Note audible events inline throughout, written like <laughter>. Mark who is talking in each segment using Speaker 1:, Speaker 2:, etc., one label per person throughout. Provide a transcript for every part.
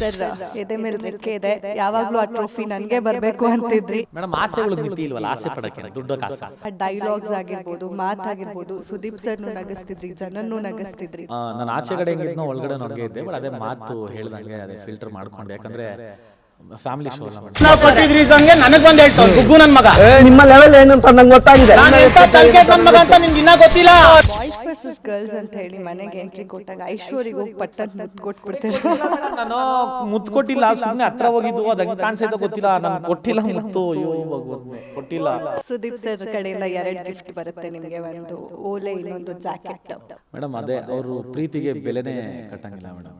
Speaker 1: Sir ಎದೆ ಮೇಲೆ ರೆಕ್ಕೆ ಇದೆ ಯಾವಾಗ್ಲೂ ಆ ಟ್ರೋಫಿ ನನ್ಗೆ ಬರ್ಬೇಕು ಅಂತಿದ್ರಿ
Speaker 2: ಮೇಡಮ್ ಆಸೆಗಳು ಮಿತಿ ಇಲ್ವಲ್ಲ ಆಸೆ ಪಡಕ್ಕೆ ದುಡ್ಡು ಕಾಸ?
Speaker 1: ಡೈಲಾಗ್ಸ್ ಆಗಿರ್ಬೋದು ಮಾತಾಗಿರ್ಬೋದು ಸುದೀಪ್ ಸರ್ನು ನಗಿಸ್ತಿದ್ರಿ ಜನನ್ನು ನಗಿಸ್ತಿದ್ರಿ.
Speaker 2: ನಾನು ಆಚೆ ಕಡೆ ಹೆಂಗಿದ್ನೋ ಒಳಗಡೆ ನನಗೆ ಇದ್ದೆ ಬಟ್ ಅದೇ ಮಾತು ಹೇಳ್ದಂಗೆ ಅದೇ ಫಿಲ್ಟರ್ ಮಾಡ್ಕೊಂಡೆ. ಯಾಕಂದ್ರೆ ಫ್ಯಾಮಿಲಿ ಶೋ ಅಲ್ಲ
Speaker 3: ರೀಸನ್ಗೆ ನನಗ್ ಬಂದ್ ಹೇಳ್ತಾವ್ ಗುಗ್ಗು ನನ್ ಮಗ.
Speaker 4: ನಿಮ್ಮ ಲೆವೆಲ್ ಏನು ಅಂತ ನಂಗೆ ಗೊತ್ತಾಗಿದೆ.
Speaker 3: ನಾನು ಎಂತ ತಲ್ಕೆ ನನ್ ಮಗ ಅಂತ ನಿಮ್ಗೆ ಇನ್ನ ಗೊತ್ತಿಲ್ಲ.
Speaker 1: ವರ್ಸಸ್ ಗರ್ಲ್ಸ್ ಅಂತ ಹೇಳಿ ಮನೆಗೆ ಎಂಟ್ರಿ ಕೊಟ್ಟಾಗ ಐಶ್ವರ್ಯಗೆ ಹೋಗಿ ಪಟ್ಟಂತ ಮುತ್ತು ಕೊಟ್ಬಿಡ್ತೀರ.
Speaker 2: ನಾನು ಮುತ್ತು ಕೊಟ್ಟಿಲ್ಲ ಸುಮ್ಮನೆ ಹತ್ರ ಹೋಗಿದ್ದು ಅದು ಹಂಗೆ ಗೊತ್ತಿಲ್ಲ ನಾನು ಕೊಟ್ಟಿಲ್ಲ ಮುತ್ತು ಅಯ್ಯೋ ಭಗವಂತ ಕೊಟ್ಟಿಲ್ಲ.
Speaker 1: ಸುದೀಪ್ ಸರ್ ಕಡೆಯಿಂದ ಎರಡು ಗಿಫ್ಟ್ ಬರುತ್ತೆ ನಿಮಗೆ ಒಂದು ಓಲೆ ಇನ್ನೊಂದು ಜಾಕೆಟ್
Speaker 2: ಮೇಡಮ್ ಅದೇ ಅವರು ಪ್ರೀತಿಗೆ ಬೆಲೆನೇ ಕಟ್ಟಂಗಿಲ್ಲ ಮೇಡಮ್.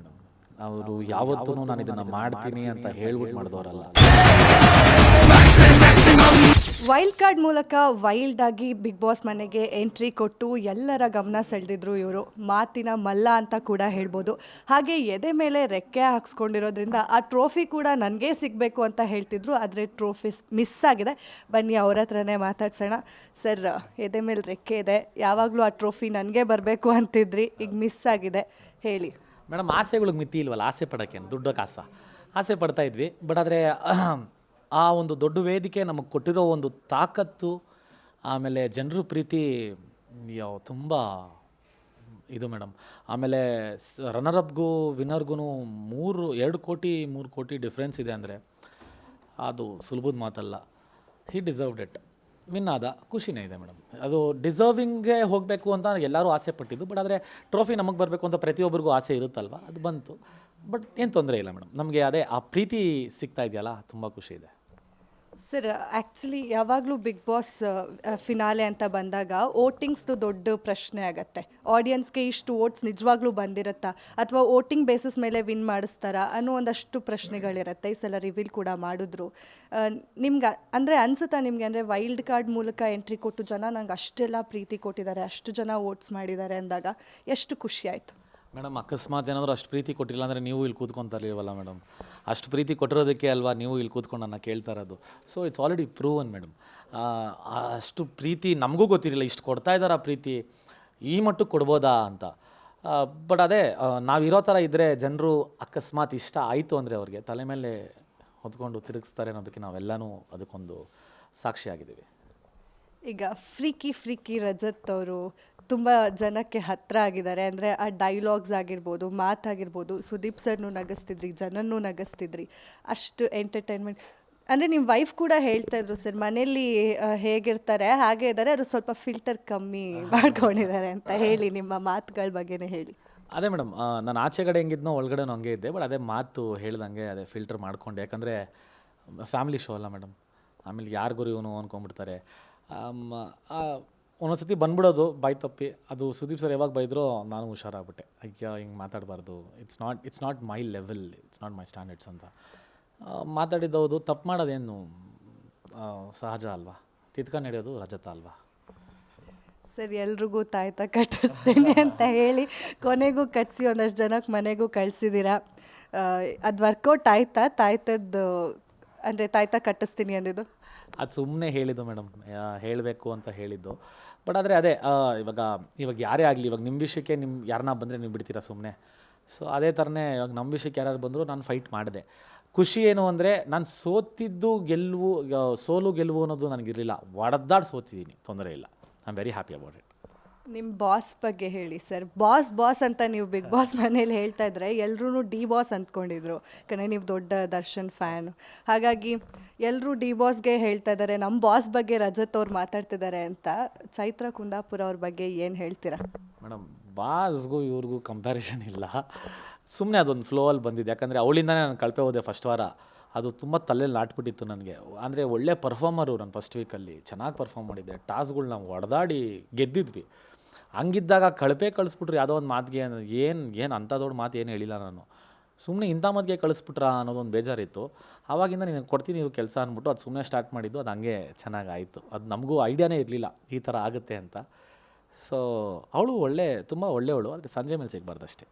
Speaker 2: ಅವರು ಯಾವತ್ತೂ ನಾನು ಇದನ್ನ ಮಾಡ್ತೀನಿ ಅಂತ ಹೇಳ್ಬಿಟ್ಟು ಮಾಡಿದವರಲ್ಲ.
Speaker 1: ವೈಲ್ಡ್ ಕಾರ್ಡ್ ಮೂಲಕ ವೈಲ್ಡ್ ಆಗಿ ಬಿಗ್ ಬಾಸ್ ಮನೆಗೆ ಎಂಟ್ರಿ ಕೊಟ್ಟು ಎಲ್ಲರ ಗಮನ ಸೆಳೆದಿದ್ರು ಇವರು. ಮಾತಿನ ಮಲ್ಲ ಅಂತ ಕೂಡ ಹೇಳ್ಬೋದು. ಹಾಗೆ ಎದೆ ಮೇಲೆ ರೆಕ್ಕೆ ಹಾಕ್ಸ್ಕೊಂಡಿರೋದ್ರಿಂದ ಆ ಟ್ರೋಫಿ ಕೂಡ ನನಗೆ ಸಿಗಬೇಕು ಅಂತ ಹೇಳ್ತಿದ್ರು. ಆದರೆ ಟ್ರೋಫಿ ಮಿಸ್ ಆಗಿದೆ. ಬನ್ನಿ ಅವ್ರ ಹತ್ರನೇ ಮಾತಾಡ್ಸೋಣ. ಸರ್, ಎದೆ ಮೇಲೆ ರೆಕ್ಕೆ ಇದೆ. ಯಾವಾಗಲೂ ಆ ಟ್ರೋಫಿ ನನಗೆ ಬರಬೇಕು ಅಂತಿದ್ರಿ. ಈಗ ಮಿಸ್ ಆಗಿದೆ. ಹೇಳಿ.
Speaker 2: ಮೇಡಮ್ ಆಸೆಗಳಿಗೆ ಮಿತಿ ಇಲ್ವಲ್ಲ? ಆಸೆ ಪಡೋಕ್ಕೆ ದುಡ್ಡು ಕಾಸ? ಆಸೆ ಪಡ್ತಾ ಇದ್ವಿ. ಬಟ್ ಆದರೆ ಆ ಒಂದು ದೊಡ್ಡ ವೇದಿಕೆ ನಮಗೆ ಕೊಟ್ಟಿರೋ ಒಂದು ತಾಕತ್ತು, ಆಮೇಲೆ ಜನರ ಪ್ರೀತಿ ತುಂಬ ಇದು ಮೇಡಮ್. ಆಮೇಲೆ ರನ್ನರಪ್ಗೂ ವಿನ್ನರ್ಗೂ ಮೂರು, ಎರಡು ಕೋಟಿ, ಮೂರು ಕೋಟಿ ಡಿಫ್ರೆನ್ಸ್ ಇದೆ ಅಂದರೆ ಅದು ಸುಲಭದ ಮಾತಲ್ಲ. ಹಿ ಡಿಸರ್ವ್ಡ್ ಇಟ್ ವಿನ್ ಆದ, ಖುಷಿನೇ ಇದೆ ಮೇಡಮ್. ಅದು ಡಿಸರ್ವಿಂಗ್ಗೆ ಹೋಗಬೇಕು ಅಂತ ಎಲ್ಲರೂ ಆಸೆ ಪಟ್ಟಿದ್ದು ಬಟ್ ಆದರೆ ಟ್ರೋಫಿ ನಮಗೆ ಬರಬೇಕು ಅಂತ ಪ್ರತಿಯೊಬ್ಬರಿಗೂ ಆಸೆ ಇರುತ್ತಲ್ವ? ಅದು ಬಂತು. ಬಟ್ ಏನು ತೊಂದರೆ ಇಲ್ಲ ಮೇಡಮ್. ನಮಗೆ ಅದೇ ಆ ಪ್ರೀತಿ ಸಿಗ್ತಾ ಇದೆಯಲ್ಲ, ತುಂಬ ಖುಷಿ ಇದೆ.
Speaker 1: ಸರ್ ಆ್ಯಕ್ಚುಲಿ ಯಾವಾಗಲೂ ಬಿಗ್ ಬಾಸ್ ಫಿನಾಲೆ ಅಂತ ಬಂದಾಗ ವೋಟಿಂಗ್ಸ್ದು ದೊಡ್ಡ ಪ್ರಶ್ನೆ ಆಗುತ್ತೆ. ಆಡಿಯನ್ಸ್ಗೆ ಇಷ್ಟು ವೋಟ್ಸ್ ನಿಜವಾಗ್ಲೂ ಬಂದಿರುತ್ತಾ? ಅಥವಾ ವೋಟಿಂಗ್ ಬೇಸಿಸ್ ಮೇಲೆ ವಿನ್ ಮಾಡಿಸ್ತಾರಾ? ಅನ್ನೋ ಒಂದಷ್ಟು ಪ್ರಶ್ನೆಗಳಿರುತ್ತೆ. ಈ ಸಲ ರಿವೀಲ್ ಕೂಡ ಮಾಡಿದ್ರು. ನಿಮ್ಗೆ, ಅಂದರೆ ಅನ್ಸುತ್ತಾ ನಿಮಗೆ, ಅಂದರೆ ವೈಲ್ಡ್ ಕಾರ್ಡ್ ಮೂಲಕ ಎಂಟ್ರಿ ಕೊಟ್ಟು ಜನ ನಂಗೆ ಅಷ್ಟೆಲ್ಲ ಪ್ರೀತಿ ಕೊಟ್ಟಿದ್ದಾರೆ, ಅಷ್ಟು ಜನ ವೋಟ್ಸ್ ಮಾಡಿದ್ದಾರೆ ಅಂದಾಗ ಎಷ್ಟು ಖುಷಿ ಆಯಿತು?
Speaker 2: ಮೇಡಮ್, ಅಕಸ್ಮಾತ್ ಏನಾದರೂ ಅಷ್ಟು ಪ್ರೀತಿ ಕೊಟ್ಟಿಲ್ಲ ಅಂದರೆ ನೀವು ಇಲ್ಲಿ ಕೂತ್ಕೊಂತ ಇಲ್ವಲ್ಲ ಮೇಡಮ್? ಅಷ್ಟು ಪ್ರೀತಿ ಕೊಟ್ಟಿರೋದಕ್ಕೆ ಅಲ್ವಾ ನೀವು ಇಲ್ಲಿ ಕೂತ್ಕೊಂಡು ನನ್ನ ಕೇಳ್ತಾ ಇರೋದು? So it's already proven madam. ಅಷ್ಟು ಪ್ರೀತಿ ನಮಗೂ ಗೊತ್ತಿರಲಿಲ್ಲ, ಇಷ್ಟು ಕೊಡ್ತಾ ಇದ್ದಾರೆ ಆ ಪ್ರೀತಿ? ಈ ಮಟ್ಟಕ್ಕೆ ಕೊಡ್ಬೋದಾ ಅಂತ. ಬಟ್ ಅದೇ ನಾವಿರೋ ಥರ ಇದ್ದರೆ ಜನರು ಅಕಸ್ಮಾತ್ ಇಷ್ಟ ಆಯಿತು ಅಂದರೆ ಅವ್ರಿಗೆ ತಲೆ ಮೇಲೆ ಹೊತ್ಕೊಂಡು ತಿರುಗಿಸ್ತಾರೆ ಅನ್ನೋದಕ್ಕೆ ನಾವೆಲ್ಲನೂ ಅದಕ್ಕೊಂದು ಸಾಕ್ಷಿಯಾಗಿದ್ದೀವಿ.
Speaker 1: ಈಗ ಫ್ರೀಕಿ ಫ್ರೀಕಿ ರಜತ್ ಅವರು ತುಂಬ ಜನಕ್ಕೆ ಹತ್ತಿರ ಆಗಿದ್ದಾರೆ. ಅಂದರೆ ಆ ಡೈಲಾಗ್ಸ್ ಆಗಿರ್ಬೋದು ಮಾತಾಗಿರ್ಬೋದು ಸುದೀಪ್ ಸರ್ನು ನಗಿಸ್ತಿದ್ರಿ ಜನನ್ನು ನಗಿಸ್ತಿದ್ರಿ ಅಷ್ಟು ಎಂಟರ್ಟೈನ್ಮೆಂಟ್ ಅಂದರೆ ನಿಮ್ಮ ವೈಫ್ ಕೂಡ ಹೇಳ್ತಾ ಇದ್ರು ಸರ್ ಮನೇಲಿ ಹೇಗಿರ್ತಾರೆ ಹಾಗೆ ಇದ್ದಾರೆ ಅದು ಸ್ವಲ್ಪ ಫಿಲ್ಟರ್ ಕಮ್ಮಿ <laughs> ಮಾಡ್ಕೊಂಡಿದ್ದಾರೆ ಅಂತ ಹೇಳಿ ನಿಮ್ಮ ಮಾತುಗಳ ಬಗ್ಗೆನೇ ಹೇಳಿ.
Speaker 2: ಅದೇ ಮೇಡಮ್ ನಾನು ಆಚೆ ಕಡೆ ಹೆಂಗಿದ್ನೋ ಒಳಗಡೆ ಹಂಗೆ ಇದ್ದೆ ಬಟ್ ಅದೇ ಮಾತು ಹೇಳ್ದಂಗೆ ಅದೇ ಫಿಲ್ಟರ್ ಮಾಡ್ಕೊಂಡೆ. ಯಾಕಂದರೆ ಫ್ಯಾಮಿಲಿ ಶೋ ಅಲ್ಲ ಮೇಡಮ್ ಆಮೇಲೆ ಯಾರಿಗೂ ಇವನು ಅಂದ್ಕೊಂಡ್ಬಿಡ್ತಾರೆ ಒಂದೊಂದ್ಸತಿ ಬಂದ್ಬಿಡೋದು ಬಾಯ್ ತಪ್ಪಿ. ಅದು ಸುದೀಪ್ ಸರ್ ಯಾವಾಗ ಬೈದ್ರೋ ನಾನು ಹುಷಾರಾಗ್ಬಿಟ್ಟೆ. ಅಯ್ಯ ಹಿಂಗೆ ಮಾತಾಡಬಾರ್ದು. It's not it's not my level it's not my standards ಅಂತ. ಮಾತಾಡಿದ್ದವ್ದು ಮಾತಾಡಿದ್ದೌದು ತಪ್ಪು ಮಾಡೋದೇನು ಸಹಜ ಅಲ್ವಾ? ತಿದ್ಕೊಂಡು ನಡೆಯೋದು ರಜತ ಅಲ್ವಾ?
Speaker 1: ಸರ್ ಎಲ್ರಿಗೂ ತಾಯ್ತ ಕಟ್ಟಿಸ್ತೀನಿ ಅಂತ ಹೇಳಿ ಕೊನೆಗೂ ಕಟ್ಸಿ ಒಂದಷ್ಟು ಜನಕ್ಕೆ ಮನೆಗೂ ಕಳಿಸಿದ್ದೀರಾ ಅದು ವರ್ಕೌಟ್ ಆಯ್ತಾ? ತಾಯ್ತದ್ದು ಅಂದರೆ ತಾಯ್ತ ಕಟ್ಟಿಸ್ತೀನಿ ಅಂದಿದ್ದು?
Speaker 2: ಅದು ಸುಮ್ಮನೆ ಹೇಳಿದ್ದು ಮೇಡಮ್. ಹೇಳಬೇಕು ಅಂತ ಹೇಳಿದ್ದು. ಬಟ್ ಆದರೆ ಅದೇ ಇವಾಗ ಇವಾಗ ಯಾರೇ ಆಗಲಿ, ಇವಾಗ ನಿಮ್ಮ ವಿಷಯಕ್ಕೆ ನಿಮ್ಮ ಯಾರನ್ನ ಬಂದರೆ ನೀವು ಬಿಡ್ತೀರಾ ಸುಮ್ಮನೆ ಸೊ ಅದೇ ಥರನೇ ಇವಾಗ ನಮ್ಮ ವಿಷಯಕ್ಕೆ ಯಾರು ಬಂದರೂ ನಾನು ಫೈಟ್ ಮಾಡಿದೆ. ಖುಷಿ ಏನು ಅಂದರೆ ನಾನು ಸೋತಿದ್ದು ಗೆಲುವು ಸೋಲು ಗೆಲುವು ಅನ್ನೋದು ನನಗಿರಲಿಲ್ಲ. ಒಡೆದಾಡಿ ಸೋತಿದ್ದೀನಿ ತೊಂದರೆ ಇಲ್ಲ. I am very happy about it
Speaker 1: ನಿಮ್ಮ ಬಾಸ್ ಬಗ್ಗೆ ಹೇಳಿ ಸರ್ ಬಾಸ್ ಬಾಸ್ ಅಂತ ನೀವು ಬಿಗ್ ಬಾಸ್ ಮನೇಲಿ ಹೇಳ್ತಾ ಇದ್ರೆ ಎಲ್ಲರೂ ಡಿ ಬಾಸ್ ಅಂದ್ಕೊಂಡಿದ್ರು ಯಾಕಂದರೆ ನೀವು ದೊಡ್ಡ ದರ್ಶನ್ ಫ್ಯಾನ್ ಹಾಗಾಗಿ ಎಲ್ಲರೂ ಡಿ ಬಾಸ್ಗೆ ಹೇಳ್ತಾ ಇದ್ದಾರೆ ನಮ್ಮ ಬಾಸ್ ಬಗ್ಗೆ ರಜತ್ ಅವ್ರು ಮಾತಾಡ್ತಿದ್ದಾರೆ ಅಂತ ಚೈತ್ರ ಕುಂದಾಪುರ ಅವ್ರ ಬಗ್ಗೆ ಏನು ಹೇಳ್ತೀರಾ?
Speaker 2: ಮೇಡಮ್ ಬಾಸ್ಗೂ ಇವ್ರಿಗೂ ಕಂಪ್ಯಾರಿಸನ್ ಇಲ್ಲ. ಸುಮ್ಮನೆ ಅದೊಂದು ಫ್ಲೋ ಅಲ್ಲಿ ಬಂದಿದೆ. ಯಾಕಂದರೆ ಅವಳಿಂದನೇ ನಾನು ಕಳಪೆ ಹೋದೆ ಫಸ್ಟ್ ವಾರ. ಅದು ತುಂಬ ತಲೆಯಲ್ಲಿ ನಾಟ್ಬಿಟ್ಟಿತ್ತು ನನಗೆ. ಅಂದರೆ ಒಳ್ಳೆ ಪರ್ಫಾರ್ಮರು ನಾನು ಫಸ್ಟ್ ವೀಕಲ್ಲಿ ಚೆನ್ನಾಗಿ ಪರ್ಫಾರ್ಮ್ ಮಾಡಿದ್ದೆ ನಾವು ಹೊಡೆದಾಡಿ ಗೆದ್ದಿದ್ವಿ. ಹಂಗಿದ್ದಾಗ ಕಳಪೆ ಕಳಿಸ್ಬಿಟ್ರು ಯಾವುದೋ ಒಂದು ಮಾತಿಗೆ ಏನು ಏನು ಅಂಥ ದೊಡ್ಡ ಮಾತು ಏನು ಹೇಳಿಲ್ಲ ನಾನು. ಸುಮ್ಮನೆ ಇಂಥ ಮದ್ಗೆ ಕಳಿಸ್ಬಿಟ್ರ ಅನ್ನೋದೊಂದು ಬೇಜಾರಿತ್ತು. ಆವಾಗಿಂದ ನೀನು ಕೊಡ್ತೀನಿ ನೀವು ಕೆಲಸ ಅಂದ್ಬಿಟ್ಟು ಅದು ಸುಮ್ಮನೆ ಸ್ಟಾರ್ಟ್ ಮಾಡಿದ್ದು ಅದು ಹಂಗೆ ಚೆನ್ನಾಗಾಯಿತು. ಅದು ನಮಗೂ ಐಡಿಯಾನೇ ಇರಲಿಲ್ಲ ಈ ಥರ ಆಗುತ್ತೆ ಅಂತ. ಸೊ ಅವಳು ಒಳ್ಳೆ ತುಂಬ ಒಳ್ಳೆಯವಳು ಆದರೆ ಸಂಜೆ ಮೇಲೆ ಸಿಗಬಾರ್ದು ಅಷ್ಟೇ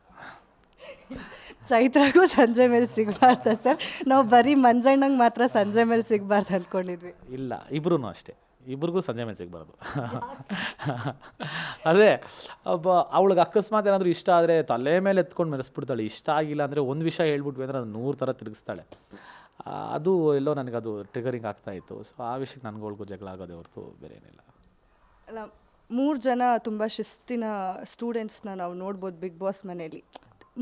Speaker 1: ಚೈತ್ರಗೂ ಸಂಜೆ ಮೇಲೆ ಸಿಗಬಾರ್ದ ಸರ್? ನಾವು ಬರೀ ಮಂಜಣ್ಣಂಗೆ ಮಾತ್ರ ಸಂಜೆ ಮೇಲೆ ಸಿಗಬಾರ್ದು ಅಂದ್ಕೊಂಡಿದ್ವಿ
Speaker 2: ಇಲ್ಲ ಇಬ್ರು ಅಷ್ಟೇ. ಇಬ್ರಿಗೂ ಸಂಜೆ ಮೇಲೆ ಬರೋದು ಅದೇ, ಒಬ್ಬ ಅವಳಿಗೆ ಅಕಸ್ಮಾತ್ ಏನಾದರೂ ಇಷ್ಟ ಆದರೆ ತಲೆ ಮೇಲೆ ಎತ್ಕೊಂಡು ಮೆರೆಸ್ಬಿಡ್ತಾಳೆ. ಇಷ್ಟ ಆಗಿಲ್ಲ ಅಂದರೆ ಒಂದು ವಿಷಯ ಹೇಳ್ಬಿಟ್ವಿ ಅಂದರೆ ಅದು ನೂರು ಥರ ತಿರುಗಿಸ್ತಾಳೆ. ಅದು ಎಲ್ಲೋ ನನಗೆ ಅದು ಟ್ರಿಗರಿಂಗ್ ಆಗ್ತಾ ಇತ್ತು. ಸೊ ಆ ವಿಷಯಕ್ಕೆ ನನಗೂ ಜಗಳ ಆಗೋದೇ ಹೊರತು ಬೇರೆ ಏನಿಲ್ಲ.
Speaker 1: ಅಲ್ಲ, ಮೂರು ಜನ ತುಂಬ ಶಿಸ್ತಿನ ಸ್ಟೂಡೆಂಟ್ಸ್ನ ನಾವು ನೋಡ್ಬೋದು ಬಿಗ್ ಬಾಸ್ ಮನೇಲಿ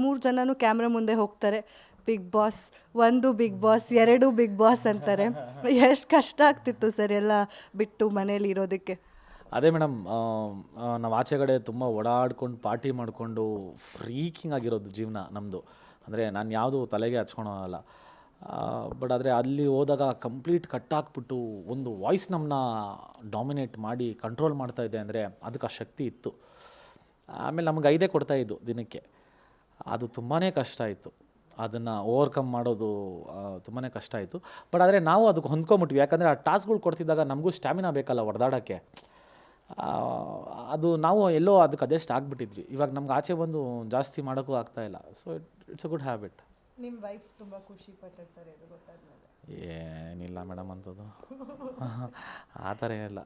Speaker 1: ಮೂರು ಜನನೂ ಕ್ಯಾಮ್ರಾ ಮುಂದೆ ಹೋಗ್ತಾರೆ. ಬಿಗ್ ಬಾಸ್ ಒಂದು ಬಿಗ್ ಬಾಸ್ ಎರಡು ಬಿಗ್ ಬಾಸ್ ಅಂತಾರೆ. ಎಷ್ಟು ಕಷ್ಟ ಆಗ್ತಿತ್ತು ಸರ್ ಎಲ್ಲ ಬಿಟ್ಟು ಮನೇಲಿ ಇರೋದಕ್ಕೆ?
Speaker 2: ಅದೇ ಮೇಡಮ್ ನಾವು ಆಚೆಗಡೆ ತುಂಬ ಓಡಾಡ್ಕೊಂಡು ಪಾರ್ಟಿ ಮಾಡಿಕೊಂಡು ಫ್ರೀಕಿಂಗ್ ಆಗಿರೋದು ಜೀವನ ನಮ್ಮದು ಅಂದರೆ ನಾನು ಯಾವುದು ತಲೆಗೆ ಹಚ್ಕೊಳಲ್ಲ ಬಟ್ ಆದರೆ ಅಲ್ಲಿ ಹೋದಾಗ ಕಂಪ್ಲೀಟ್ ಕಟ್ಟಾಕ್ಬಿಟ್ಟು ಒಂದು ವಾಯ್ಸ್ ನಮ್ಮನ್ನ ಡಾಮಿನೇಟ್ ಮಾಡಿ ಕಂಟ್ರೋಲ್ ಮಾಡ್ತಾ ಇದೆ ಅಂದರೆ ಅದಕ್ಕೆ ಆ ಶಕ್ತಿ ಇತ್ತು. ಆಮೇಲೆ ನಮ್ಗೆ ಐದೇ ಕೊಡ್ತಾ ಇದ್ದು ದಿನಕ್ಕೆ. ಅದು ತುಂಬಾ ಕಷ್ಟ ಆಯಿತು. ಅದನ್ನು ಓವರ್ಕಮ್ ಮಾಡೋದು ತುಂಬಾ ಕಷ್ಟ ಆಯಿತು. ಬಟ್ ಆದರೆ ನಾವು ಅದಕ್ಕೆ ಹೊಂದ್ಕೊಂಬಿಟ್ವಿ. ಯಾಕಂದರೆ ಆ ಟಾಸ್ಕ್ಗಳು ಕೊಡ್ತಿದ್ದಾಗ ನಮಗೂ ಸ್ಟ್ಯಾಮಿನಾ ಬೇಕಲ್ಲ ಹೊಡೆದಾಡೋಕ್ಕೆ ಅದು ನಾವು ಎಲ್ಲೋ ಅದಕ್ಕೆ ಅದೆಷ್ಟು ಆಗಿಬಿಟ್ಟಿದ್ವಿ. ಇವಾಗ ನಮ್ಗೆ ಆಚೆ ಬಂದು ಜಾಸ್ತಿ ಮಾಡೋಕ್ಕೂ ಆಗ್ತಾ ಇಲ್ಲ. So it's a good habit
Speaker 1: ನಿಮ್ಮ ವೈಫ್ ತುಂಬ ಖುಷಿ ಪಟ್ಟಿರ್ತಾರೆ ಇದು ಗೊತ್ತಾದ್ಮೇಲೆ.
Speaker 2: ಏನಿಲ್ಲ ಮೇಡಮ್ ಅಂಥದ್ದು. <laughs> ಆ ಥರ ಏನಿಲ್ಲ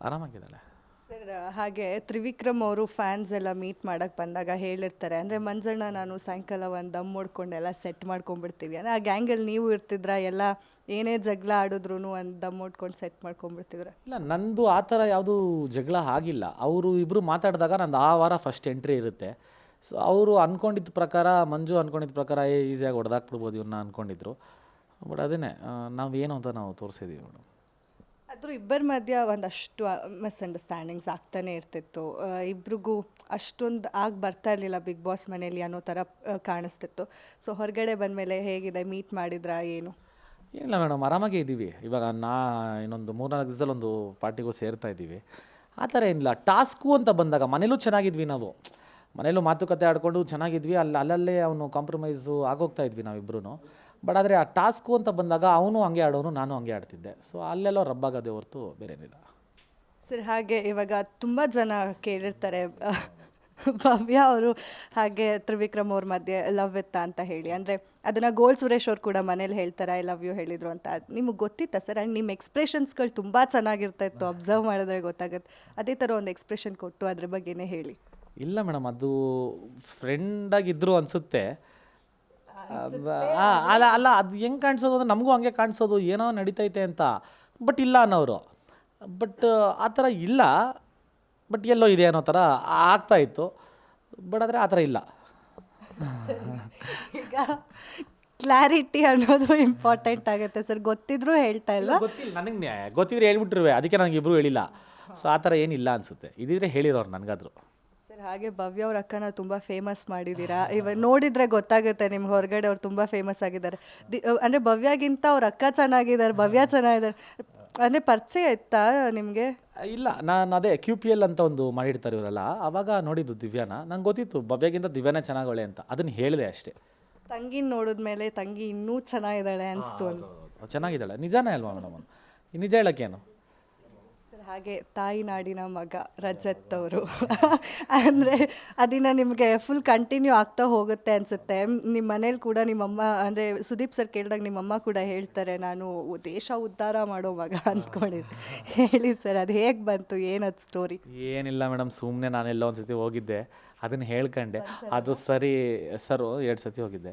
Speaker 2: ಆರಾಮಾಗಿದ್ದಾಳೆ.
Speaker 1: ಸರ್, ಹಾಗೆ ತ್ರಿವಿಕ್ರಮ್ ಅವರು ಫ್ಯಾನ್ಸ್ ಎಲ್ಲ ಮೀಟ್ ಮಾಡಕ್ಕೆ ಬಂದಾಗ ಹೇಳಿರ್ತಾರೆ. ಅಂದರೆ ಮಂಜಣ್ಣ, ನಾನು ಸಾಯಂಕಾಲ ಒಂದು ದಮ್ ಹೊಡ್ಕೊಂಡೆಲ್ಲ ಸೆಟ್ ಮಾಡ್ಕೊಂಡ್ಬಿಡ್ತೀವಿ. ಅಂದರೆ ಆ ಗ್ಯಾಂಗಲ್ಲಿ ನೀವು ಇರ್ತಿದ್ರ, ಎಲ್ಲ ಏನೇ ಜಗಳ ಆಡಿದ್ರು ಒಂದು ದಮ್ ಹೊಡ್ಕೊಂಡು ಸೆಟ್ ಮಾಡ್ಕೊಂಡ್ಬಿಡ್ತಿದ್ರ.
Speaker 2: ಇಲ್ಲ, ನಂದು ಆ ಥರ ಯಾವುದೂ ಜಗಳ ಆಗಿಲ್ಲ. ಅವರು ಇಬ್ಬರು ಮಾತಾಡಿದಾಗ ನಂದು ಆ ವಾರ ಫಸ್ಟ್ ಎಂಟ್ರಿ ಇರುತ್ತೆ. ಸೊ ಅವರು ಅನ್ಕೊಂಡಿದ್ದ ಪ್ರಕಾರ, ಮಂಜು ಅನ್ಕೊಂಡಿದ್ದ ಪ್ರಕಾರ, ಏ ಈಸಿಯಾಗಿ ಹೊಡೆದಾಕ್ಬಿಡ್ಬೋದು ಇವ್ರನ್ನ ಅನ್ಕೊಂಡಿದ್ರು. ಬಟ್ ಅದನ್ನೇ ನಾವು ಏನು ಅಂತ ನಾವು ತೋರಿಸಿದ್ದೀವಿ ಮೇಡಮ್.
Speaker 1: ಆದರೂ ಇಬ್ಬರ ಮಧ್ಯ ಒಂದಷ್ಟು ಮಿಸ್ಅಂಡರ್ಸ್ಟ್ಯಾಂಡಿಂಗ್ಸ್ ಆಗ್ತಾನೆ ಇರ್ತಿತ್ತು. ಇಬ್ರಿಗೂ ಅಷ್ಟೊಂದು ಆಗಿ ಬರ್ತಾ ಇರಲಿಲ್ಲ ಬಿಗ್ ಬಾಸ್ ಮನೇಲಿ ಅನ್ನೋ ಥರ ಕಾಣಿಸ್ತಿತ್ತು. ಸೊ ಹೊರಗಡೆ ಬಂದ ಮೇಲೆ ಹೇಗಿದೆ? ಮೀಟ್ ಮಾಡಿದ್ರಾ? ಏನು?
Speaker 2: ಏನಿಲ್ಲ ಮೇಡಮ್, ಆರಾಮಾಗೆ ಇದ್ದೀವಿ. ಇವಾಗ ನಾ ಇನ್ನೊಂದು ಮೂರ್ನಾಲ್ಕು ದಿವಸದಲ್ಲಿ ಒಂದು ಪಾರ್ಟಿಗೂ ಸೇರ್ತಾ ಇದ್ದೀವಿ. ಆ ಥರ ಏನಿಲ್ಲ. ಟಾಸ್ಕು ಅಂತ ಬಂದಾಗ ಮನೇಲೂ ಚೆನ್ನಾಗಿದ್ವಿ ನಾವು. ಮನೇಲೂ ಮಾತುಕತೆ ಆಡಿಕೊಂಡು ಚೆನ್ನಾಗಿದ್ವಿ. ಅಲ್ಲಿ ಅಲ್ಲಲ್ಲೇ ಅವನು ಕಾಂಪ್ರಮೈಸು ಆಗೋಗ್ತಾ ಇದ್ವಿ ನಾವಿಬ್ಬರೂ ಬಟ್ ಆದರೆ ಆ ಟಾಸ್ಕು ಅಂತ ಬಂದಾಗ ಅವನು ಹಂಗೆ ಆಡೋನು ನಾನು ಹಂಗೆ ಆಡ್ತಿದ್ದೆ. ಸೊ ಅಲ್ಲೆಲ್ಲೋ ರಬ್ಬಾಗದೆ ಹೊರತು ಬೇರೆ ಏನಿಲ್ಲ
Speaker 1: ಸರ್ ಹಾಗೆ ಇವಾಗ ತುಂಬ ಜನ ಕೇಳಿರ್ತಾರೆ <laughs> ಭವ್ಯ ಅವರು ಹಾಗೆ ತ್ರಿವಿಕ್ರಮ್ ಅವ್ರ ಮಧ್ಯೆ ಲವ್ ಇತ್ತ ಅಂತ ಹೇಳಿ. ಅಂದರೆ ಅದನ್ನು ಗೋಲ್ ಸುರೇಶ್ ಅವ್ರು ಕೂಡ ಮನೇಲಿ ಹೇಳ್ತಾರೆ ಐ ಲವ್ ಯು ಹೇಳಿದ್ರು ಅಂತ. ನಿಮಗೆ ಗೊತ್ತಿತ್ತಾ ಸರ್ ಆ್ಯಂಡ್ ನಿಮ್ಮ ಎಕ್ಸ್ಪ್ರೆಷನ್ಸ್ಗಳು ತುಂಬ ಚೆನ್ನಾಗಿರ್ತಾ ಇತ್ತು ಅಬ್ಸರ್ವ್ ಮಾಡಿದ್ರೆ ಗೊತ್ತಾಗುತ್ತೆ. ಅದೇ ಥರ ಒಂದು ಎಕ್ಸ್ಪ್ರೆಷನ್ ಕೊಟ್ಟು ಅದ್ರ ಬಗ್ಗೆನೇ ಹೇಳಿ.
Speaker 2: ಇಲ್ಲ ಮೇಡಮ್ ಅದು ಫ್ರೆಂಡಾಗಿದ್ದರು ಅನಿಸುತ್ತೆ. ಅಲ್ಲ ಅಲ್ಲ ಅದು ಹೆಂಗೆ ಕಾಣಿಸೋದು ಅಂದರೆ ನಮಗೂ ಹಂಗೆ ಕಾಣಿಸೋದು ಏನೋ ನಡೀತೈತೆ ಅಂತ. ಬಟ್ ಇಲ್ಲ ಅನ್ನೋರು. ಬಟ್ ಆ ಥರ ಇಲ್ಲ. ಬಟ್ ಎಲ್ಲೋ ಇದೆ ಅನ್ನೋ ಥರ ಆಗ್ತಾ ಇತ್ತು. ಬಟ್ ಆದರೆ ಆ ಥರ ಇಲ್ಲ. <laughs>
Speaker 1: ಈಗ ಕ್ಲಾರಿಟಿ ಅನ್ನೋದು ಇಂಪಾರ್ಟೆಂಟ್ ಆಗುತ್ತೆ ಸರ್. ಗೊತ್ತಿದ್ರು ಹೇಳ್ತಾ ಇಲ್ಲ
Speaker 2: ಗೊತ್ತಿಲ್ಲ. ನನಗೆ ಗೊತ್ತಿದ್ರೆ ಹೇಳ್ಬಿಟ್ರುವೆ. ಅದಕ್ಕೆ ನನಗೆ ಇಬ್ಬರು ಹೇಳಿಲ್ಲ. ಸೊ ಆ ಥರ ಏನಿಲ್ಲ ಅನಿಸುತ್ತೆ. ಇದಿದ್ರೆ ಹೇಳಿರೋರು ನನಗಾದ್ರು.
Speaker 1: ಹಾಗೆ ಭವ್ಯ ಅವ್ರ ಅಕ್ಕನ ತುಂಬ ಫೇಮಸ್ ಮಾಡಿದ್ದೀರಾ? ಇವಾಗ ನೋಡಿದ್ರೆ ಗೊತ್ತಾಗುತ್ತೆ ನಿಮ್ಗೆ ಹೊರಗಡೆ ಅವ್ರು ತುಂಬ ಫೇಮಸ್ ಆಗಿದ್ದಾರೆ. ದಿ ಭವ್ಯಗಿಂತ ಭವ್ಯಾಗಿಂತ ಅವ್ರ ಅಕ್ಕ ಚೆನ್ನಾಗಿದ್ದಾರೆ ಭವ್ಯ ಚೆನ್ನಾಗಿದ್ದಾರೆ. ಅಂದ್ರೆ ಪರಿಚಯ ಇತ್ತಾ ನಿಮಗೆ?
Speaker 2: ಇಲ್ಲ ನಾನು ಅದೇ ಕ್ಯೂ ಪಿ ಎಲ್ ಅಂತ ಒಂದು ಮಾಡಿರ್ತಾರೆ ಇವರೆಲ್ಲ. ಅವಾಗ ನೋಡಿದ್ದು ದಿವ್ಯಾನ. ನಂಗೆ ಗೊತ್ತಿತ್ತು ಭವ್ಯಗಿಂತ ದಿವ್ಯಾನೇ ಒಳ್ಳೆ ಅಂತ. ಅದನ್ನು ಹೇಳಿದೆ ಅಷ್ಟೇ.
Speaker 1: ತಂಗಿನ ನೋಡಿದ್ಮೇಲೆ ತಂಗಿ ಇನ್ನೂ ಚೆನ್ನಾಗಿದ್ದಾಳೆ ಅನಿಸ್ತು ಅಂತ.
Speaker 2: ಚೆನ್ನಾಗಿದ್ದಾಳೆ. ನಿಜಾನೇ ಅಲ್ವಾ ಮೇಡಮ್ ನಿಜ ಹೇಳಕ್ಕೇನು?
Speaker 1: ಹಾಗೆ ತಾಯಿ ನಾಡಿನ ಮಗ ರಜತ್ ಅವರು. ಅಂದರೆ ಅದನ್ನು ನಿಮಗೆ ಫುಲ್ ಕಂಟಿನ್ಯೂ ಆಗ್ತಾ ಹೋಗುತ್ತೆ ಅನಿಸುತ್ತೆ. ನಿಮ್ಮ ಮನೇಲಿ ಕೂಡ ನಿಮ್ಮಮ್ಮ ಅಂದರೆ ಸುದೀಪ್ ಸರ್ ಕೇಳಿದಾಗ ನಿಮ್ಮಮ್ಮ ಕೂಡ ಹೇಳ್ತಾರೆ ನಾನು ದೇಶ ಉದ್ಧಾರ ಮಾಡೋ ಮಗ ಅಂದ್ಕೊಂಡಿದ್ದೆ ಹೇಳಿ ಸರ್ ಅದು ಹೇಗೆ ಬಂತು? ಏನದು ಸ್ಟೋರಿ
Speaker 2: ಏನಿಲ್ಲ ಮೇಡಮ್ ಸುಮ್ಮನೆ ನಾನೆಲ್ಲ ಒಂದು ಸತಿ ಹೋಗಿದ್ದೆ. ಅದನ್ನು ಹೇಳ್ಕೊಂಡೆ. ಅದು ಸರಿ ಸರ್ ಎರಡು ಸತಿ ಹೋಗಿದ್ದೆ.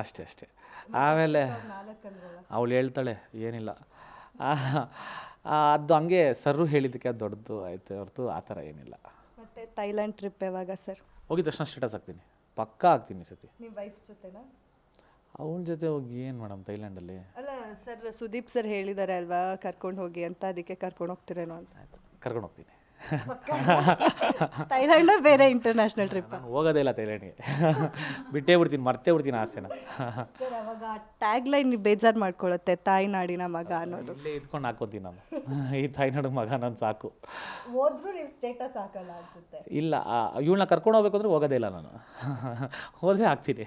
Speaker 2: ಅಷ್ಟೇ ಅಷ್ಟೇ. ಆಮೇಲೆ ಅವಳು ಹೇಳ್ತಾಳೆ ಏನಿಲ್ಲ. ಅದು ಹಂಗೆ ಸರ್ರು ಹೇಳಿದ್ದಕ್ಕೆ ಅದು ದೊಡ್ಡದು ಆಯ್ತು ಹೊರತು ಆ ಥರ ಏನಿಲ್ಲ.
Speaker 1: ಮತ್ತೆ ಥೈಲ್ಯಾಂಡ್ ಟ್ರಿಪ್ ಯಾವಾಗ ಸರ್
Speaker 2: ಹೋಗಿದ ತಕ್ಷಣ ಸ್ಟೇಟಸ್ ಹಾಕ್ತೀನಿ. ಪಕ್ಕಾ ಹಾಕ್ತೀನಿ ಈ ಸತಿ
Speaker 1: ನಿಮ್ಮ ವೈಫ್ ಜೊತೆನಾ?
Speaker 2: ಅವಳ ಜೊತೆ ಹೋಗಿ ಏನು ಮೇಡಮ್ ಥೈಲ್ಯಾಂಡಲ್ಲಿ?
Speaker 1: ಅಲ್ಲ ಸರ್ ಸುದೀಪ್ ಸರ್ ಹೇಳಿದ್ದಾರೆ ಅಲ್ವಾ ಕರ್ಕೊಂಡು ಹೋಗಿ ಅಂತ ಅದಕ್ಕೆ ಕರ್ಕೊಂಡು ಹೋಗ್ತಿರೇನೋ ಅಂತ.
Speaker 2: ಕರ್ಕೊಂಡು ಹೋಗ್ತೀನಿ. <laughs>
Speaker 1: ಥೈಲ್ಯಾಂಡ ಬೇರೆ ಇಂಟರ್ನ್ಯಾಷನಲ್ ಟ್ರಿಪ್
Speaker 2: ನಾನು ಹೋಗೋದೇ ಇಲ್ಲ ಥೈಲ್ಯಾಂಡ್ಗೆ ಬಿಟ್ಟೇ ಬಿಡ್ತೀನಿ ಮರ್ತೇ ಬಿಡ್ತೀನಿ ಆಸೆನ.
Speaker 1: ಅವಾಗ ಟ್ಯಾಗ್ ಲೈನ್ ಬೇಜಾರು ಮಾಡ್ಕೊಳ್ಳುತ್ತೆ ತಾಯ್ನಾಡಿನ ಮಗ ಅನ್ನೋದು.
Speaker 2: ಇಲ್ಲೇ ಇದ್ಕೊಂಡು ಹಾಕೋತೀನಿ ನಾನು. ಈ ತಾಯ್ನಾಡು ಮಗ ನನ್ನ ಸಾಕು.
Speaker 1: ಹೋದ್ರೂ ನೀವು ಸ್ಟೇಟಸ್ ಹಾಕಲ್ಲ ಅನ್ಸುತ್ತೆ.
Speaker 2: ಇಲ್ಲ ಇವಳನ್ನ ಕರ್ಕೊಂಡು ಹೋಗ್ಬೇಕು ಅಂದ್ರೆ ಹೋಗೋದೇ ಇಲ್ಲ ನಾನು. ಹೋದರೆ ಹಾಕ್ತೀನಿ.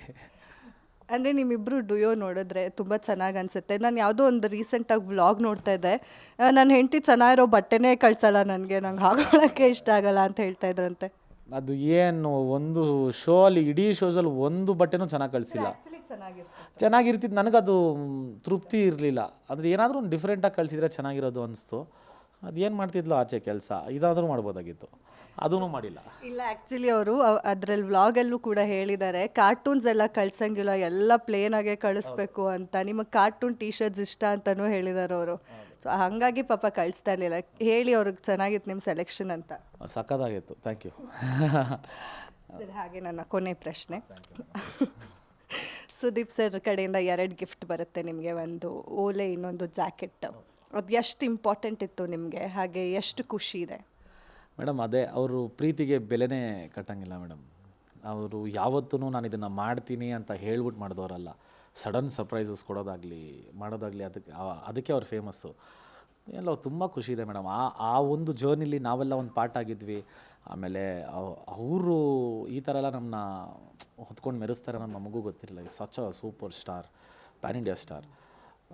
Speaker 1: ಅಂದರೆ ನಿಮ್ಮಿಬ್ಬರು ಡುಯೋ ನೋಡಿದ್ರೆ ತುಂಬ ಚೆನ್ನಾಗಿ ಅನಿಸುತ್ತೆ. ನಾನು ಯಾವುದೋ ಒಂದು ರೀಸೆಂಟಾಗಿ ವ್ಲಾಗ್ ನೋಡ್ತಾ ಇದ್ದೆ. ನನ್ನ ಹೆಂಡತಿ ಚೆನ್ನಾಗಿರೋ ಬಟ್ಟೆನೇ ಕಳ್ಸಲ್ಲ ನನಗೆ. ನಂಗೆ ಹಾಕೊಳ್ಳೋಕ್ಕೆ ಇಷ್ಟ ಆಗಲ್ಲ ಅಂತ ಹೇಳ್ತಾ ಇದ್ರಂತೆ.
Speaker 2: ಅದು ಏನು ಒಂದು ಶೋ ಅಲ್ಲಿ ಇಡೀ ಶೋಸಲ್ಲಿ ಒಂದು ಬಟ್ಟೆನೂ ಚೆನ್ನಾಗಿ ಕಳಿಸಿಲ್ಲ.
Speaker 1: ಚೆನ್ನಾಗಿರುತ್ತೆ.
Speaker 2: ಚೆನ್ನಾಗಿರ್ತಿತ್ತು. ನನಗದು ತೃಪ್ತಿ ಇರಲಿಲ್ಲ. ಅಂದರೆ ಏನಾದರೂ ಒಂದು ಡಿಫ್ರೆಂಟಾಗಿ ಕಳಿಸಿದ್ರೆ ಚೆನ್ನಾಗಿರೋದು ಅನಿಸ್ತು. ಅದೇನು ಮಾಡ್ತಿದ್ಲು ಆಚೆ ಕೆಲಸ? ಇದಾದರೂ ಮಾಡ್ಬೋದಾಗಿತ್ತು. ಅದೂ ಮಾಡಿಲ್ಲ.
Speaker 1: ಇಲ್ಲ ಆ್ಯಕ್ಚುಲಿ ಅವರು ಅದರಲ್ಲಿ ವ್ಲಾಗಲ್ಲೂ ಕೂಡ ಹೇಳಿದ್ದಾರೆ ಕಾರ್ಟೂನ್ಸ್ ಎಲ್ಲ ಕಳ್ಸಂಗಿಲ್ಲ ಎಲ್ಲ ಪ್ಲೇನ್ ಆಗೇ ಕಳಿಸ್ಬೇಕು ಅಂತ ನಿಮಗೆ ಕಾರ್ಟೂನ್ ಟೀ ಶರ್ಟ್ಸ್ ಇಷ್ಟ ಅಂತಲೂ ಹೇಳಿದ್ದಾರೆ ಅವರು. ಸೊ ಹಾಗಾಗಿ ಪಾಪ ಕಳಿಸ್ತಾ ಇರಲಿಲ್ಲ. ಹೇಳಿ ಅವ್ರಿಗೆ ಚೆನ್ನಾಗಿತ್ತು ನಿಮ್ಮ ಸೆಲೆಕ್ಷನ್ ಅಂತ.
Speaker 2: ಸಕ್ಕದಾಗಿತ್ತು ಥ್ಯಾಂಕ್ ಯು
Speaker 1: ಸರ್ ಹಾಗೆ ನನ್ನ ಕೊನೆ ಪ್ರಶ್ನೆ. <laughs> ಸುದೀಪ್ ಸರ್ ಕಡೆಯಿಂದ ಎರಡು ಗಿಫ್ಟ್ ಬರುತ್ತೆ ನಿಮಗೆ ಒಂದು ಓಲೆ ಇನ್ನೊಂದು ಜಾಕೆಟ್ ಅದು ಎಷ್ಟು ಇಂಪಾರ್ಟೆಂಟ್ ಇತ್ತು ನಿಮಗೆ? ಹಾಗೆ ಎಷ್ಟು ಖುಷಿ ಇದೆ?
Speaker 2: ಮೇಡಮ್, ಅದೇ ಅವರು ಪ್ರೀತಿಗೆ ಬೆಲೆನೇ ಕಟ್ಟಂಗಿಲ್ಲ ಮೇಡಮ್. ಅವರು ಯಾವತ್ತೂ ನಾನು ಇದನ್ನು ಮಾಡ್ತೀನಿ ಅಂತ ಹೇಳ್ಬಿಟ್ಟು ಮಾಡಿದವರಲ್ಲ. ಸಡನ್ ಸರ್ಪ್ರೈಸಸ್ ಕೊಡೋದಾಗಲಿ, ಮಾಡೋದಾಗಲಿ ಅದಕ್ಕೆ ಅದಕ್ಕೆ ಅವ್ರು ಫೇಮಸ್ಸು ಎಲ್ಲ ತುಂಬ ಖುಷಿ ಇದೆ ಮೇಡಮ್. ಆ ಆ ಒಂದು ಜರ್ನಿಲಿ ನಾವೆಲ್ಲ ಒಂದು ಪಾರ್ಟ್ ಆಗಿದ್ವಿ. ಆಮೇಲೆ ಅವರು ಈ ಥರ ಎಲ್ಲ ನಮ್ಮನ್ನ ಹೊತ್ಕೊಂಡು ಮೆರೆಸ್ತಾರೆ ನಮಗೂ ಗೊತ್ತಿರಲಿಲ್ಲ such a super star pan India star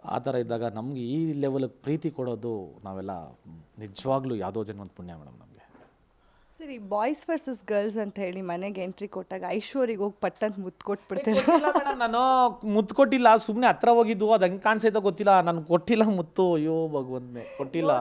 Speaker 2: ಆ ಥರ ಇದ್ದಾಗ ನಮಗೆ ಈ ಲೆವೆಲ್ಗೆ ಪ್ರೀತಿ ಕೊಡೋದು ನಾವೆಲ್ಲ ನಿಜವಾಗ್ಲೂ ಯಾವುದೋ ಜನ್ಮದ ಪುಣ್ಯ ಮೇಡಮ್ ನಮಗೆ.
Speaker 1: ಸರಿ ಬಾಯ್ಸ್ ವರ್ಸಸ್ ಗರ್ಲ್ಸ್ ಅಂತ ಹೇಳಿ ಮನೆಗೆ ಎಂಟ್ರಿ ಕೊಟ್ಟಾಗ ಐಶ್ವರಿಗೆ ಹೋಗಿ ಪಟ್ಟಂತ ಮುತ್ತು ಕೊಟ್ಬಿಡ್ತೀರ
Speaker 2: ನಾನು ಮುತ್ತು ಕೊಟ್ಟಿಲ್ಲ ಸುಮ್ಮನೆ ಹತ್ರ ಹೋಗಿದ್ದು ಅದು ಹಂಗೆ ಕಾಣಿಸೈತೋ ಗೊತ್ತಿಲ್ಲ ನಾನು ಕೊಟ್ಟಿಲ್ಲ ಮುತ್ತು. ಅಯ್ಯೋ ಭಗವಂತನೇ ಕೊಟ್ಟಿಲ್ಲ.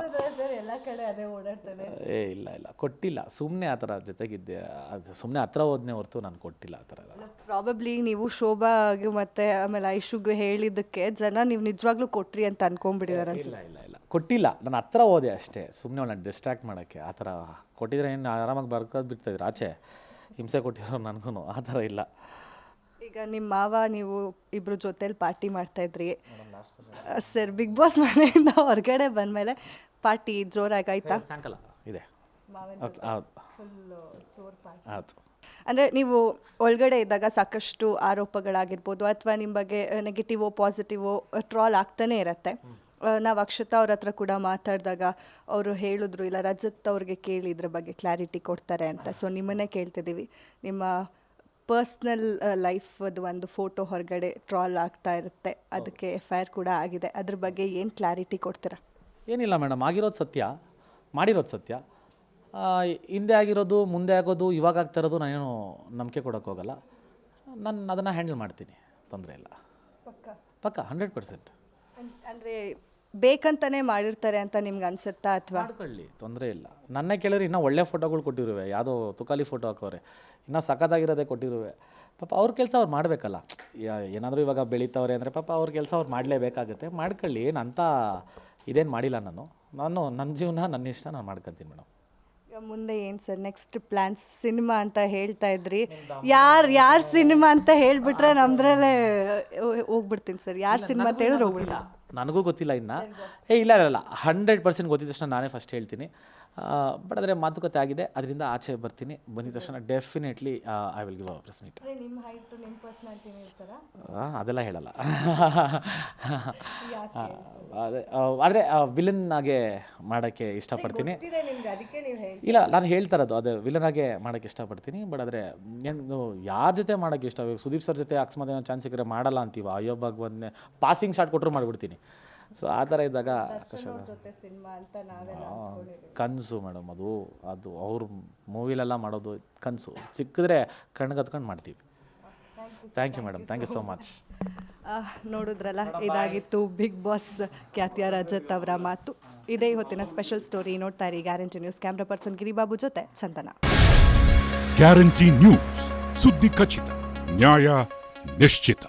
Speaker 1: ಎಲ್ಲ ಕಡೆ ಅದೇ ಓಡಾಡ್ತಾನೆ.
Speaker 2: ಏ ಇಲ್ಲ ಇಲ್ಲ ಕೊಟ್ಟಿಲ್ಲ ಸುಮ್ಮನೆ ಆ ಥರ ಜೊತೆಗಿದ್ದೆ. ಅದು ಸುಮ್ಮನೆ ಹತ್ರ ಹೋದ್ನೆ ಹೊರತು ನಾನು ಕೊಟ್ಟಿಲ್ಲ ಆ ಥರ ಎಲ್ಲ.
Speaker 1: ಪ್ರಾಬಬ್ಲಿ ನೀವು ಶೋಭಾಗೆ ಮತ್ತೆ ಆಮೇಲೆ ಐಶುಗೂ ಹೇಳಿದ್ದಕ್ಕೆ ಜನ ನೀವು ನಿಜವಾಗ್ಲೂ ಕೊಟ್ರಿ ಅಂತ ಅನ್ಕೊಂಡ್ಬಿಟ್ಟಿದಾರೆ
Speaker 2: ಇಲ್ಲ ಇಲ್ಲ ಇಲ್ಲ ಕೊಟ್ಟಿಲ್ಲ. ನಾನು ಹತ್ರ ಹೋದೆ ಅಷ್ಟೇ. ಸುಮ್ಮನೆ ಅವ್ನ ಡಿಸ್ಟ್ರಾಕ್ಟ್ ಮಾಡೋಕ್ಕೆ. ಆ ಥರ ಕೊಟ್ಟಿದ್ರೆ ಏನು ಆರಾಮಾಗಿ ಬರ್ಕೋದು ಬಿಡ್ತಾಯಿದ್ರು. ಆಚೆ ಹಿಂಸೆ ಕೊಟ್ಟಿರೋ ನನಗೂ ಆ ಥರ ಇಲ್ಲ.
Speaker 1: ಈಗ ನಿಮ್ಮ ಮಾವ ನೀವು ಇಬ್ರು ಜೊತೇಲಿ ಪಾರ್ಟಿ ಮಾಡ್ತಾ ಇದ್ರಿ. ಸರ್ ಬಿಗ್ ಬಾಸ್ ಮನೆಯಿಂದ ಹೊರಗಡೆ ಬಂದಮೇಲೆ ಪಾರ್ಟಿ ಜೋರಾಗಿ ಆಯ್ತಾ?
Speaker 2: ಸಾಯಂಕಾಲ. ಇದೆ. ಹೌದು ಹೌದು.
Speaker 1: ಅಂದರೆ ನೀವು ಒಳಗಡೆ ಇದ್ದಾಗ ಸಾಕಷ್ಟು ಆರೋಪಗಳಾಗಿರ್ಬೋದು ಅಥವಾ ನಿಮ್ಮ ಬಗ್ಗೆ ನೆಗೆಟಿವೋ ಪಾಸಿಟಿವೋ ಟ್ರಾಲ್ ಆಗ್ತಾನೆ ಇರತ್ತೆ. ನಾವು ಅಕ್ಷತಾ ಅವ್ರ ಹತ್ರ ಕೂಡ ಮಾತಾಡಿದಾಗ ಅವರು ಹೇಳಿದ್ರು ಇಲ್ಲ ರಜತ್ ಅವ್ರಿಗೆ ಕೇಳಿ ಇದ್ರ ಬಗ್ಗೆ ಕ್ಲಾರಿಟಿ ಕೊಡ್ತಾರೆ ಅಂತ. ಸೊ ನಿಮ್ಮನ್ನೇ ಕೇಳ್ತಿದ್ದೀವಿ. ನಿಮ್ಮ ಪರ್ಸ್ನಲ್ ಲೈಫದು ಒಂದು ಫೋಟೋ ಹೊರಗಡೆ ಟ್ರಾಲ್ ಆಗ್ತಾ ಇರುತ್ತೆ. ಅದಕ್ಕೆ ಎಫ್ ಐ ಆರ್ ಕೂಡ ಆಗಿದೆ. ಅದ್ರ ಬಗ್ಗೆ ಏನು ಕ್ಲಾರಿಟಿ ಕೊಡ್ತೀರಾ?
Speaker 2: ಏನಿಲ್ಲ ಮೇಡಮ್. ಆಗಿರೋದು ಸತ್ಯ. ಮಾಡಿರೋದು ಸತ್ಯ. ಹಿಂದೆ ಆಗಿರೋದು ಮುಂದೆ ಆಗೋದು ಇವಾಗ ಆಗ್ತಾ ಇರೋದು ನಾನೇನು ನಂಬಿಕೆ ಕೊಡೋಕ್ಕೋಗಲ್ಲ ನಾನು ಅದನ್ನು ಹ್ಯಾಂಡಲ್ ಮಾಡ್ತೀನಿ. ತೊಂದರೆ ಇಲ್ಲ. ಪಕ್ಕ? ಹಂಡ್ರೆಡ್ ಪರ್ಸೆಂಟ್
Speaker 1: ಅಂದರೆ ಬೇಕಂತಾನೆ ಮಾಡಿರ್ತಾರೆ ಅಂತ ನಿಮ್ಗೆ ಅನ್ಸುತ್ತಾ ಅಥವಾ?
Speaker 2: ತೊಂದರೆ ಇಲ್ಲ. ನನ್ನ ಕೇಳಿದ್ರೆ ಇನ್ನೂ ಒಳ್ಳೆ ಫೋಟೋಗಳು ಕೊಟ್ಟಿರುವೆ. ಯಾವುದೋ ತುಕಾಲಿ ಫೋಟೋ ಹಾಕೋರೆ. ಇನ್ನೂ ಸಖತ್ತಾಗಿರೋದೇ ಕೊಟ್ಟಿರುವೆ. ಪಾಪ ಅವ್ರ ಕೆಲಸ ಅವ್ರು ಮಾಡಬೇಕಲ್ಲ. ಏನಾದರೂ ಇವಾಗ ಬೆಳೀತವ್ರೆ ಅಂದರೆ ಪಾಪ ಅವ್ರ ಕೆಲಸ ಅವ್ರು ಮಾಡಲೇಬೇಕಾಗುತ್ತೆ. ಮಾಡ್ಕೊಳ್ಳಿ. ಅಂತ ಇದೇನು ಮಾಡಿಲ್ಲ ನಾನು. ನಾನು, ನನ್ನ ಜೀವನ, ನನ್ನ ಇಷ್ಟ, ನಾನು ಮಾಡ್ಕೊತೀನಿ ಮೇಡಮ್.
Speaker 1: ಈಗ ಮುಂದೆ ಏನು ಸರ್ ನೆಕ್ಸ್ಟ್ ಪ್ಲಾನ್ಸ್ ಸಿನಿಮಾ ಅಂತ ಹೇಳ್ತಾ ಇದ್ರಿ? ಯಾರು ಯಾರು ಸಿನಿಮಾ ಅಂತ ಹೇಳ್ಬಿಟ್ರೆ ನಮ್ದ್ರಲ್ಲೇ ಹೋಗ್ಬಿಡ್ತೀನಿ ಸರ್. ಯಾರು ಸಿನಿಮಾ ಅಂತ ಹೇಳಿದ್ರೆ ಹೋಗ್ಬಿಡ್ತೀನಿ.
Speaker 2: ನನಗೂ ಗೊತ್ತಿಲ್ಲ ಇನ್ನ. ಏ ಇಲ್ಲ ಇಲ್ಲ ಹಂಡ್ರೆಡ್ ಪರ್ಸೆಂಟ್ ಗೊತ್ತಿದ್ದ ತಕ್ಷಣ ನಾನೇ ಫಸ್ಟ್ ಹೇಳ್ತೀನಿ. ಬಟ್ ಆದರೆ ಮಾತುಕತೆ ಆಗಿದೆ. ಅದರಿಂದ ಆಚೆ ಬರ್ತೀನಿ. ಬಂದಿದ ತಕ್ಷಣ definitely I will give a press meet ಅದೆಲ್ಲ ಹೇಳಲ್ಲ. ಅದೇ ಆದರೆ ವಿಲನ್ ಆಗೆ ಮಾಡೋಕ್ಕೆ ಇಷ್ಟಪಡ್ತೀನಿ. ಇಲ್ಲ ನಾನು ಹೇಳ್ತಾ ಇರೋದು ಅದೇ ವಿಲನ್ ಆಗೆ ಮಾಡೋಕ್ಕೆ ಇಷ್ಟಪಡ್ತೀನಿ. ಬಟ್ ಆದರೆ ಏನು ಯಾರ ಜೊತೆ ಮಾಡೋಕ್ಕೆ ಇಷ್ಟ? ಸುದೀಪ್ ಸರ್ ಜೊತೆ ಅಕಸ್ಮಾತ್ ಏನೋ ಚಾನ್ಸ್ ಸಿಕ್ಕರೆ ಮಾಡಲ್ಲ ಅಂತೀವ? ಅಯ್ಯೋ ಭಗವಂತನೇ ಪಾಸಿಂಗ್ ಶಾಟ್ ಕೊಟ್ಟರು ಮಾಡಿಬಿಡ್ತೀನಿ. ಸೊ ಆ ಥರ ಇದ್ದಾಗ ಕಷ್ಟ
Speaker 1: ಜೊತೆ ಸಿನಿಮಾ ಅಂತ ನಾವೆಲ್ಲ
Speaker 2: ಕನಸು ಮೇಡಮ್ ಅದು ಅದು ಅವ್ರ ಮೂವಿಲೆಲ್ಲ ಮಾಡೋದು ಕನಸು. ಸಿಕ್ಕಿದ್ರೆ ಕಣ್ಣಿಗೆ ಹತ್ಕೊಂಡು ಮಾಡ್ತೀವಿ. Thank you madam thank you so much
Speaker 1: ನೋಡಿದ್ರಲ್ಲ ಇದಾಗಿತ್ತು ಬಿಗ್ ಬಾಸ್ ಖ್ಯಾತಿಯ ರಜತ್ ಅವರ ಮಾತು. ಇದೇ ಹೊತ್ತಿನ ಸ್ಪೆಷಲ್ ಸ್ಟೋರಿ ನೋಡ್ತಾ ಇರಿ. Guarantee news camera person Giribabu ಜೊತೆ ಚಂದನ.
Speaker 5: ಗ್ಯಾರಂಟಿ ನ್ಯೂಸ್ ಸುದ್ದಿ ಖಚಿತ ನ್ಯಾಯ ನಿಶ್ಚಿತ.